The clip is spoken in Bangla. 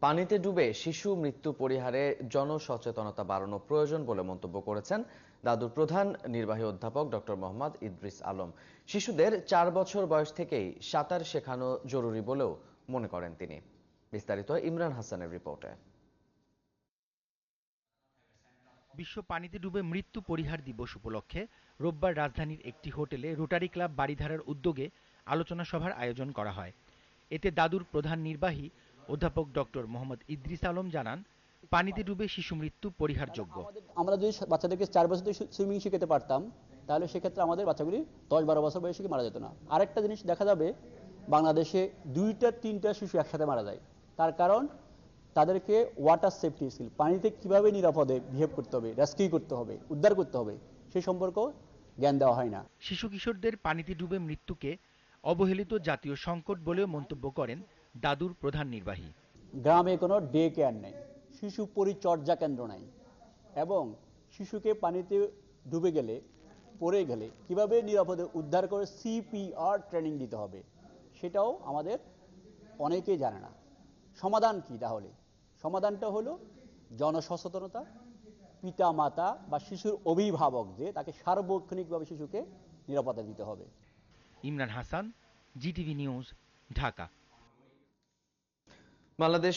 পানিতে ডুবে শিশু মৃত্যু পরিহারে জনসচেতনতা বাড়ানো প্রয়োজন বলে মন্তব্য করেছেন দাদুর প্রধান নির্বাহী অধ্যাপক ডক্টর মোহাম্মদ ইদ্রিস আলম। শিশুদের চার বছর বয়স থেকেই সাঁতার শেখানো জরুরি বলেও মনে করেন তিনি। বিস্তারিত ইমরান হাসানের রিপোর্টে। বিশ্ব পানিতে ডুবে মৃত্যু পরিহার দিবস উপলক্ষে রোববার রাজধানীর একটি হোটেলে রোটারি ক্লাব বাড়িধারার উদ্যোগে আলোচনা সভার আয়োজন করা হয়। এতে দাদুর প্রধান নির্বাহী অধ্যাপক ডক্টর মোহাম্মদ ইদ্রিস আলম জানান পানিতে ডুবে শিশু মৃত্যু পরিহারযোগ্য। আমরা যদি বাচ্চাদেরকে চার বছর থেকে সুইমিং শিখাতে পারতাম তাহলে সেক্ষেত্রে আমাদের বাচ্চাগুলি দশ বারো বছর বয়সে মারা যেত না। আরেকটা জিনিস দেখা যাবে বাংলাদেশে দুইটা তিনটা শিশু একসাথে মারা যায়। তার কারণ তাদেরকে ওয়াটার সেফটি স্কিল পানিতে কীভাবে নিরাপদে বিহেভ করতে হবে রেস্কিউ করতে হবে উদ্ধার করতে হবে সেই সম্পর্কেও জ্ঞান দেওয়া হয় না। শিশু কিশোরদের পানিতে ডুবে মৃত্যুকে অবহেলিত জাতীয় সংকট বলেও মন্তব্য করেন দাদুর প্রধান নির্বাহী। গ্রামে কোনো ডে কেয়ার নেই শিশু পরিচর্যা কেন্দ্র নাই। এবং শিশুকে পানিতে ডুবে গেলে পড়ে গেলে কীভাবে নিরাপদে উদ্ধার করে সিপিআর ট্রেনিং দিতে হবে সেটাও আমাদের অনেকেই জানে না। সমাধান কি তাহলে? সমাধানটা হলো জনসচেতনতা পিতা মাতা বা শিশুর অভিভাবক যে তাকে সার্বক্ষণিকভাবে শিশুকে নিরাপত্তা দিতে হবে। Imran Hasan GTV news Dhaka. Bangladesh